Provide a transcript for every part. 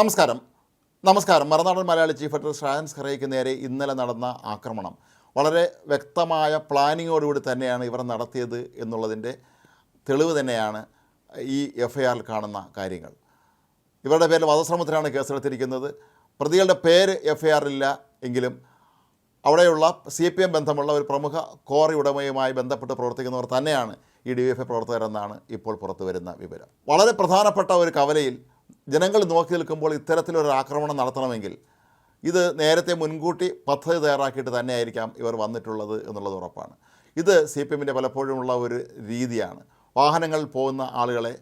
നമസ്കാരം. നമസ്കാരം. Marunadan Malayali chief editor ഷാൻസ് ഖറയ്ക്ക് നേരെ ഇന്നലെ നടന്ന ആക്രമണം. വളരെ വ്യക്തമായ പ്ലാനിങ്ങോടുകൂടി തന്നെയാണ് ഇവർ നടത്തിയത് എന്നുള്ളതിന്റെ തെളിവ് തന്നെയാണ് ഈ എഫ് ഐ ആറിൽ കാണുന്ന കാര്യങ്ങൾ. ഇവരുടെ പേരിൽ വധശ്രമത്തിലാണ് കേസെടുത്തിരിക്കുന്നത്. പ്രതികളുടെ പേര് എഫ് ഐ ആറിലില്ല എങ്കിലും അവിടെയുള്ള സി പി എം ബന്ധമുള്ള ഒരു പ്രമുഖ കോറി ഉടമയുമായി ബന്ധപ്പെട്ട് പ്രവർത്തിക്കുന്നവർ തന്നെയാണ് ഈ ഡി എഫ് ഐ പ്രവർത്തകരെന്നാണ് ഇപ്പോൾ പുറത്തു വരുന്ന വിവരം. വളരെ പ്രധാനപ്പെട്ട ഒരു കവലയിൽ ജനങ്ങൾ നോക്കി നിൽക്കുമ്പോൾ ഇത്തരത്തിലൊരു ആക്രമണം നടത്തണമെങ്കിൽ ഇത് നേരത്തെ മുൻകൂട്ടി പദ്ധതി തയ്യാറാക്കിയിട്ട് തന്നെയായിരിക്കാം ഇവർ വന്നിട്ടുള്ളത് എന്നുള്ളത് ഉറപ്പാണ്. ഇത് സി പി എമ്മിന്റെ പലപ്പോഴുമുള്ള ഒരു രീതിയാണ്. വാഹനങ്ങളിൽ പോകുന്ന ആളുകളെ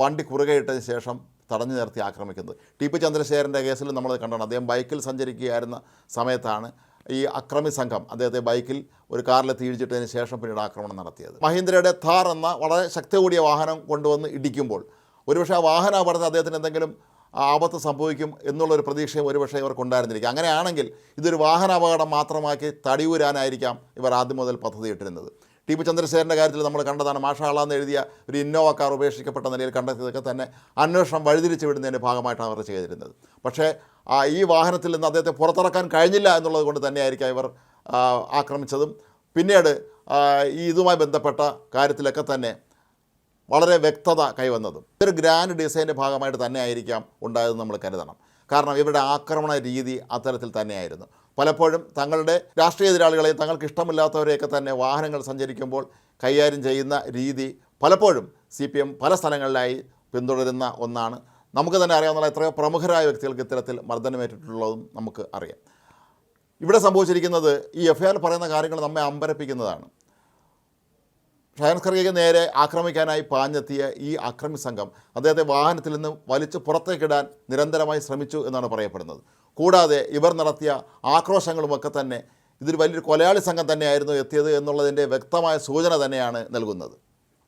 വണ്ടി കുറുകയിട്ടതിന് ശേഷം തടഞ്ഞു നിർത്തി ആക്രമിക്കുന്നത്. ടി പി ചന്ദ്രശേഖരന്റെ കേസിൽ നമ്മൾ കണ്ടാണ് അദ്ദേഹം ബൈക്കിൽ സഞ്ചരിക്കുകയായിരുന്ന സമയത്താണ് ഈ അക്രമി സംഘം അദ്ദേഹത്തെ ബൈക്കിൽ ഒരു കാറിൽ തീഴിച്ചിട്ടതിന് ശേഷം പിന്നീട് ആക്രമണം നടത്തിയത്. മഹീന്ദ്രയുടെ ഥാർ എന്ന വളരെ ശക്തി കൂടിയ വാഹനം കൊണ്ടുവന്ന് ഇടിക്കുമ്പോൾ ഒരുപക്ഷെ ആ വാഹന അപകടത്തിൽ അദ്ദേഹത്തിന് എന്തെങ്കിലും ആപത്ത് സംഭവിക്കും എന്നുള്ളൊരു പ്രതീക്ഷയും ഒരുപക്ഷെ ഇവർക്കുണ്ടായിരുന്നിരിക്കും. അങ്ങനെയാണെങ്കിൽ ഇതൊരു വാഹന അപകടം മാത്രമാക്കി തടിയൂരാനായിരിക്കാം ഇവർ ആദ്യം മുതൽ പദ്ധതി ഇട്ടിരുന്നത്. ടി പി ചന്ദ്രശേഖരന്റെ കാര്യത്തിൽ നമ്മൾ കണ്ടതാണ് മാഷാളാന്ന് എഴുതിയ ഒരു ഇന്നോവ കാർ ഉപേക്ഷിക്കപ്പെട്ട നിലയിൽ കണ്ടെത്തിയതൊക്കെ തന്നെ അന്വേഷണം വഴിതിരിച്ച് വിടുന്നതിന്റെ ഭാഗമായിട്ടാണ് അവർ ചെയ്തിരുന്നത്. പക്ഷേ ഈ വാഹനത്തിൽ നിന്ന് അദ്ദേഹത്തെ പുറത്തിറക്കാൻ കഴിഞ്ഞില്ല എന്നുള്ളത് കൊണ്ട് തന്നെയായിരിക്കാം ഇവർ ആക്രമിച്ചതും. പിന്നീട് ഈ ഇതുമായി ബന്ധപ്പെട്ട കാര്യത്തിലൊക്കെ തന്നെ വളരെ വ്യക്തത കൈവന്നതും. ഇതൊരു ഗ്രാൻഡ് ഡിസൈന്റെ ഭാഗമായിട്ട് തന്നെ ആയിരിക്കാം ഉണ്ടായതെന്ന് നമ്മൾ കരുതണം. കാരണം ഇവരുടെ ആക്രമണ രീതി അത്തരത്തിൽ തന്നെയായിരുന്നു. പലപ്പോഴും തങ്ങളുടെ രാഷ്ട്രീയ എതിരാളികളെ തങ്ങൾക്ക് ഇഷ്ടമില്ലാത്തവരെയൊക്കെ തന്നെ വാഹനങ്ങൾ സഞ്ചരിക്കുമ്പോൾ കൈകാര്യം ചെയ്യുന്ന രീതി പലപ്പോഴും സി പി എം പല സ്ഥലങ്ങളിലായി പിന്തുടരുന്ന ഒന്നാണ്. നമുക്ക് തന്നെ അറിയാവുന്ന എത്രയോ പ്രമുഖരായ വ്യക്തികൾക്ക് ഇത്തരത്തിൽ മർദ്ദനമേറ്റിട്ടുള്ളതും നമുക്ക് അറിയാം. ഇവിടെ സംഭവിച്ചിരിക്കുന്നത് ഈ എഫ് ഐ ആർ പറയുന്ന കാര്യങ്ങൾ നമ്മെ അമ്പരപ്പിക്കുന്നതാണ്. ഖർഗയ്ക്ക് നേരെ ആക്രമിക്കാനായി പാഞ്ഞെത്തിയ ഈ അക്രമി സംഘം അദ്ദേഹത്തെ വാഹനത്തിൽ നിന്ന് വലിച്ചു പുറത്തേക്കിടാൻ നിരന്തരമായി ശ്രമിച്ചു എന്നാണ് പറയപ്പെടുന്നത്. കൂടാതെ ഇവർ നടത്തിയ ആക്രോശങ്ങളുമൊക്കെ തന്നെ ഇതൊരു വലിയൊരു കൊലയാളി സംഘം തന്നെയായിരുന്നു എത്തിയത് എന്നുള്ളതിന്റെ വ്യക്തമായ സൂചന തന്നെയാണ് നൽകുന്നത്.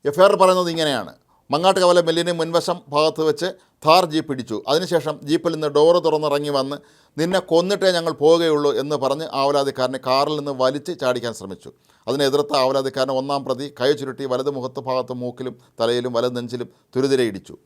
എഫ് ഐ ആർ പറയുന്നത് ഇങ്ങനെയാണ്. മങ്ങാട്ട് കവല മില്ലിന് മുൻവശം ഭാഗത്ത് വെച്ച് ഥാർ ജീപ്പ് ഇടിച്ചു. അതിനുശേഷം ജീപ്പിൽ നിന്ന് ഡോറ് തുറന്നിറങ്ങി വന്ന് നിന്നെ കൊന്നിട്ടേ ഞങ്ങൾ പോവുകയുള്ളൂ എന്ന് പറഞ്ഞ് ആവലാതിക്കാരനെ കാറിൽ നിന്ന് വലിച്ച് ചാടിക്കാൻ ശ്രമിച്ചു. അതിനെ എതിർത്ത ആവലാതിക്കാരൻ ഒന്നാം പ്രതി കൈ ചുരുട്ടി വലത് മുഖത്ത് ഭാഗത്ത് മൂക്കിലും തലയിലും വലത് നെഞ്ചിലും തുരുതിരെ ഇടിച്ചു.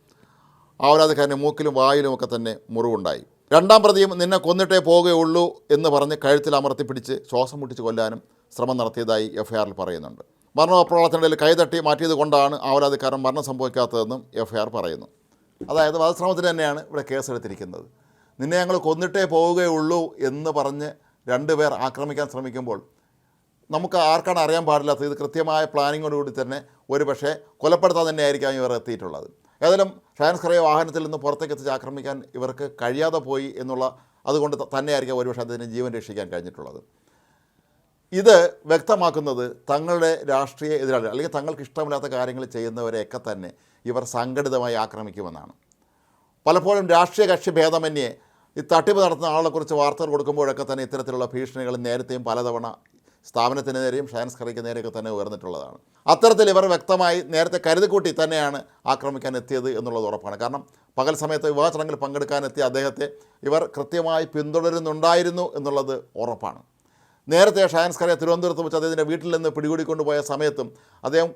ആവലാതിക്കാരന്റെ മൂക്കിലും വായിലും ഒക്കെ തന്നെ മുറിവുണ്ടായി. രണ്ടാം പ്രതിയും നിന്നെ കൊന്നിട്ടേ പോവുകയുള്ളൂ എന്ന് പറഞ്ഞ് കഴുത്തിൽ അമർത്തിപ്പിടിച്ച് ശ്വാസം മുട്ടിച്ച് കൊല്ലാനും ശ്രമം നടത്തിയതായി എഫ്ഐആറിൽ പറയുന്നുണ്ട്. മരണപ്രവർത്തനത്തിൽ കൈതട്ടി മാറ്റിയത് കൊണ്ടാണ് ആവലാതിക്കാരൻ മരണം സംഭവിക്കാത്തതെന്നും എഫ് പറയുന്നു. അതായത് വധശ്രമത്തിന് തന്നെയാണ് ഇവിടെ കേസെടുത്തിരിക്കുന്നത്. നിന്നെ ഞങ്ങൾ കൊന്നിട്ടേ പോവുകയുള്ളൂ എന്ന് പറഞ്ഞ് രണ്ടുപേർ ആക്രമിക്കാൻ ശ്രമിക്കുമ്പോൾ നമുക്ക് ആർക്കാണ് അറിയാൻ പാടില്ലാത്തത്? ഇത് കൃത്യമായ പ്ലാനിങ്ങോടുകൂടി തന്നെ ഒരു പക്ഷേ കൊലപ്പെടുത്താൻ തന്നെയായിരിക്കാം ഇവർ എത്തിയിട്ടുള്ളത്. ഏതായാലും ഫാൻസ് കറിയ വാഹനത്തിൽ നിന്ന് പുറത്തേക്ക് എത്തിച്ച് ആക്രമിക്കാൻ ഇവർക്ക് കഴിയാതെ പോയി എന്നുള്ള അതുകൊണ്ട് തന്നെയായിരിക്കാം ഒരുപക്ഷെ അദ്ദേഹത്തിന് ജീവൻ രക്ഷിക്കാൻ കഴിഞ്ഞിട്ടുള്ളത്. ഇത് വ്യക്തമാക്കുന്നത് തങ്ങളുടെ രാഷ്ട്രീയ എതിരാളികൾ അല്ലെങ്കിൽ തങ്ങൾക്ക് ഇഷ്ടമില്ലാത്ത കാര്യങ്ങൾ ചെയ്യുന്നവരെയൊക്കെ തന്നെ ഇവർ സംഘടിതമായി ആക്രമിക്കുമെന്നാണ്. പലപ്പോഴും രാഷ്ട്രീയ കക്ഷി ഭേദമന്യേ ഈ തട്ടിപ്പ് നടത്തുന്ന ആളെക്കുറിച്ച് വാർത്തകൾ കൊടുക്കുമ്പോഴൊക്കെ തന്നെ ഇത്തരത്തിലുള്ള ഭീഷണികൾ നേരത്തെയും പലതവണ സ്ഥാപനത്തിന് നേരെയും ഷാൻസ് ഖറിക്ക് നേരെയൊക്കെ തന്നെ ഉയർന്നിട്ടുള്ളതാണ്. അത്തരത്തിൽ ഇവർ വ്യക്തമായി നേരത്തെ കരുതിക്കൂട്ടി തന്നെയാണ് ആക്രമിക്കാൻ എത്തിയത് എന്നുള്ളത് ഉറപ്പാണ്. കാരണം പകൽ സമയത്ത് വിവാഹ ചടങ്ങിൽ പങ്കെടുക്കാനെത്തിയ അദ്ദേഹത്തെ ഇവർ കൃത്യമായി പിന്തുടരുന്നുണ്ടായിരുന്നു എന്നുള്ളത് ഉറപ്പാണ്. നേരത്തെ ഷാൻസ്കറെ തിരുവനന്തപുരത്ത് വെച്ച് അദ്ദേഹത്തിന്റെ വീട്ടിൽ നിന്ന് പിടികൂടിക്കൊണ്ടുപോയ സമയത്തും അദ്ദേഹം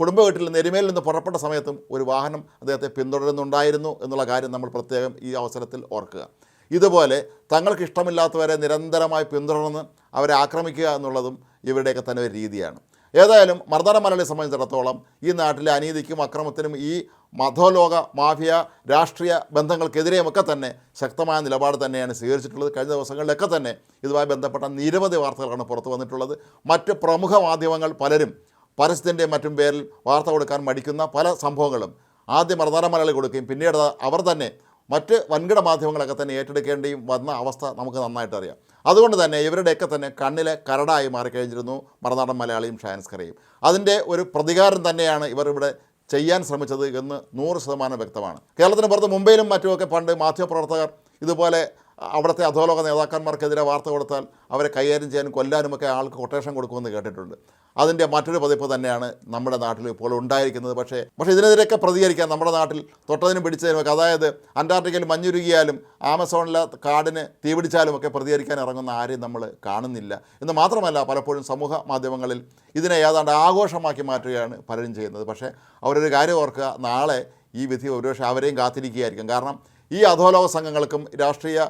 കുടുംബ വീട്ടിൽ നിന്ന് എരുമേലിൽ നിന്ന് പുറപ്പെട്ട സമയത്തും ഒരു വാഹനം അദ്ദേഹത്തെ പിന്തുടരുന്നുണ്ടായിരുന്നു എന്നുള്ള കാര്യം നമ്മൾ പ്രത്യേകം ഈ അവസരത്തിൽ ഓർക്കുക. ഇതുപോലെ തങ്ങൾക്ക് ഇഷ്ടമില്ലാത്തവരെ നിരന്തരമായി പിന്തുടർന്ന് അവരെ ആക്രമിക്കുക എന്നുള്ളതും ഇവരുടെയൊക്കെ തന്നെ ഒരു രീതിയാണ്. ഏതായാലും മർദ്ദന മലയാളിയെ സംബന്ധിച്ചിടത്തോളം ഈ നാട്ടിലെ അനീതിക്കും അക്രമത്തിനും ഈ മധോലോക മാഫിയ രാഷ്ട്രീയ ബന്ധങ്ങൾക്കെതിരെയുമൊക്കെ തന്നെ ശക്തമായ നിലപാട് തന്നെയാണ് സ്വീകരിച്ചിട്ടുള്ളത്. കഴിഞ്ഞ ദിവസങ്ങളിലൊക്കെ തന്നെ ഇതുമായി ബന്ധപ്പെട്ട നിരവധി വാർത്തകളാണ് പുറത്തു വന്നിട്ടുള്ളത്. മറ്റ് പ്രമുഖ മാധ്യമങ്ങൾ പലരും പരസ്യത്തിന്റെയും മറ്റും പേരിൽ വാർത്ത കൊടുക്കാൻ മടിക്കുന്ന പല സംഭവങ്ങളും ആദ്യം മർദ്ദന മലയാളി കൊടുക്കുകയും പിന്നീട് അവർ തന്നെ മറ്റ് വൻകിട മാധ്യമങ്ങളൊക്കെ തന്നെ ഏറ്റെടുക്കേണ്ടിയും വന്ന അവസ്ഥ നമുക്ക് നന്നായിട്ട് അറിയാം. അതുകൊണ്ട് തന്നെ ഇവരുടെയൊക്കെ തന്നെ കണ്ണിലെ കരടായി മാറിക്കഴിഞ്ഞിരുന്നു മറുനാടൻ മലയാളിയും ഷാൻസ് കറിയും അതിന്റെ ഒരു പ്രതികാരം തന്നെയാണ് ഇവർ ഇവിടെ ചെയ്യാൻ ശ്രമിച്ചത് എന്ന് നൂറ് ശതമാനം വ്യക്തമാണ്. കേരളത്തിന് പുറത്ത് മുംബൈയിലും മറ്റുമൊക്കെ പണ്ട് മാധ്യമപ്രവർത്തകർ ഇതുപോലെ അവിടുത്തെ അധോലോക നേതാക്കന്മാർക്കെതിരെ വാർത്ത കൊടുത്താൽ അവരെ കൈകാര്യം ചെയ്യാനും കൊല്ലാനുമൊക്കെ ആൾക്ക് കൊട്ടേഷൻ കൊടുക്കുമെന്ന് കേട്ടിട്ടുണ്ട്. അതിന്റെ മറ്റൊരു പതിപ്പ് തന്നെയാണ് നമ്മുടെ നാട്ടിൽ ഇപ്പോൾ ഉണ്ടായിരിക്കുന്നത്. പക്ഷേ പക്ഷേ ഇതിനെതിരെയൊക്കെ പ്രതികരിക്കാൻ നമ്മുടെ നാട്ടിൽ തൊട്ടതിനും പിടിച്ചതിനുമൊക്കെ അതായത് അന്റാർട്ടിക്കയിൽ മഞ്ഞുരുകിയാലും ആമസോണിലെ കാടിന് തീപിടിച്ചാലും ഒക്കെ പ്രതികരിക്കാൻ ഇറങ്ങുന്ന ആരെയും നമ്മൾ കാണുന്നില്ല. എന്ന് മാത്രമല്ല പലപ്പോഴും സമൂഹ മാധ്യമങ്ങളിൽ ഇതിനെ ഏതാണ്ട് ആഘോഷമാക്കി മാറ്റുകയാണ് പലരും ചെയ്യുന്നത്. പക്ഷേ അവരൊരു കാര്യം ഓർക്കുക നാളെ ഈ വിധി ഒരുപക്ഷെ അവരെയും കാത്തിരിക്കുകയായിരിക്കും. കാരണം ഈ അധോലോക സംഘങ്ങൾക്കും രാഷ്ട്രീയ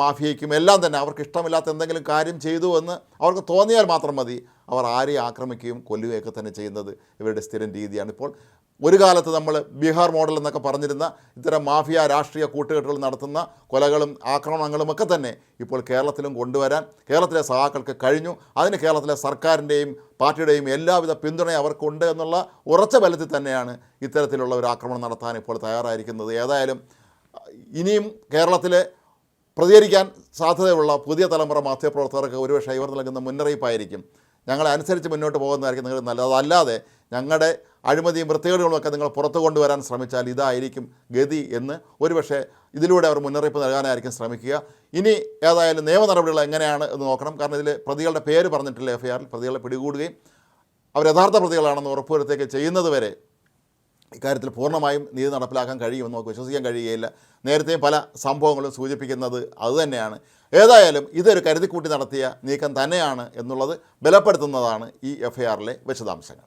മാഫിയയ്ക്കും എല്ലാം തന്നെ അവർക്ക് ഇഷ്ടമില്ലാത്ത എന്തെങ്കിലും കാര്യം ചെയ്തു എന്ന് അവർക്ക് തോന്നിയാൽ മാത്രം മതി. അവർ ആരെയും ആക്രമിക്കുകയും കൊല്ലുകയൊക്കെ തന്നെ ചെയ്യുന്നത് ഇവരുടെ സ്ഥിരം രീതിയാണ്. ഇപ്പോൾ ഒരു കാലത്ത് നമ്മൾ ബീഹാർ മോഡൽ എന്നൊക്കെ പറഞ്ഞിരുന്ന ഇത്തരം മാഫിയ രാഷ്ട്രീയ കൂട്ടുകെട്ടുകൾ നടത്തുന്ന കൊലകളും ആക്രമണങ്ങളും ഒക്കെ തന്നെ ഇപ്പോൾ കേരളത്തിലും കൊണ്ടുവരാൻ കേരളത്തിലെ സഹാക്കൾക്ക് കഴിഞ്ഞു. അതിന് കേരളത്തിലെ സർക്കാരിന്റെയും പാർട്ടിയുടെയും എല്ലാവിധ പിന്തുണയും അവർക്കുണ്ട് എന്നുള്ള ഉറച്ച ബലത്തിൽ തന്നെയാണ് ഇത്തരത്തിലുള്ള ഒരു ആക്രമണം നടത്താൻ ഇപ്പോൾ തയ്യാറായിരിക്കുന്നത്. ഏതായാലും ഇനിയും കേരളത്തിലെ പ്രതികരിക്കാൻ സാധ്യതയുള്ള പുതിയ തലമുറ മാധ്യമപ്രവർത്തകർക്ക് ഒരുപക്ഷെ ഇവർ നൽകുന്ന മുന്നറിയിപ്പായിരിക്കും. ഞങ്ങളെ അനുസരിച്ച് മുന്നോട്ട് പോകുന്നതായിരിക്കും നിങ്ങൾ നല്ലത്. അതല്ലാതെ ഞങ്ങളുടെ അഴിമതിയും വൃത്തികേടുകളുമൊക്കെ നിങ്ങൾ പുറത്തു കൊണ്ടുവരാൻ ശ്രമിച്ചാൽ ഇതായിരിക്കും ഗതി എന്ന് ഒരുപക്ഷെ ഇതിലൂടെ അവർ മുന്നറിയിപ്പ് നൽകാനായിരിക്കും ശ്രമിക്കുക. ഇനി ഏതായാലും നിയമ നടപടികൾ എങ്ങനെയാണ് എന്ന് നോക്കണം. കാരണം ഇതിൽ പ്രതികളുടെ പേര് പറഞ്ഞിട്ടില്ല എഫ് ഐ ആറിൽ പ്രതികളെ പിടികൂടുകയും അവർ യഥാർത്ഥ പ്രതികളാണെന്ന് ഉറപ്പുവരുത്തുകയൊക്കെ ചെയ്യുന്നത് വരെ ഇക്കാര്യത്തിൽ പൂർണമായും നീതി നടപ്പിലാക്കാൻ കഴിയുമെന്ന് നമുക്ക് വിശ്വസിക്കാൻ കഴിയുകയില്ല. നേരത്തെ പല സംഭവങ്ങളും സൂചിപ്പിക്കുന്നത് അതുതന്നെയാണ് ഏതായാലും ഇതൊരു കരുതിക്കൂട്ടി നടത്തിയ നീക്കം തന്നെയാണ് എന്നുള്ളത് ബലപ്പെടുത്തുന്നതാണ് ഈ എഫ് ഐ ആറിലെ വിശദാംശങ്ങൾ.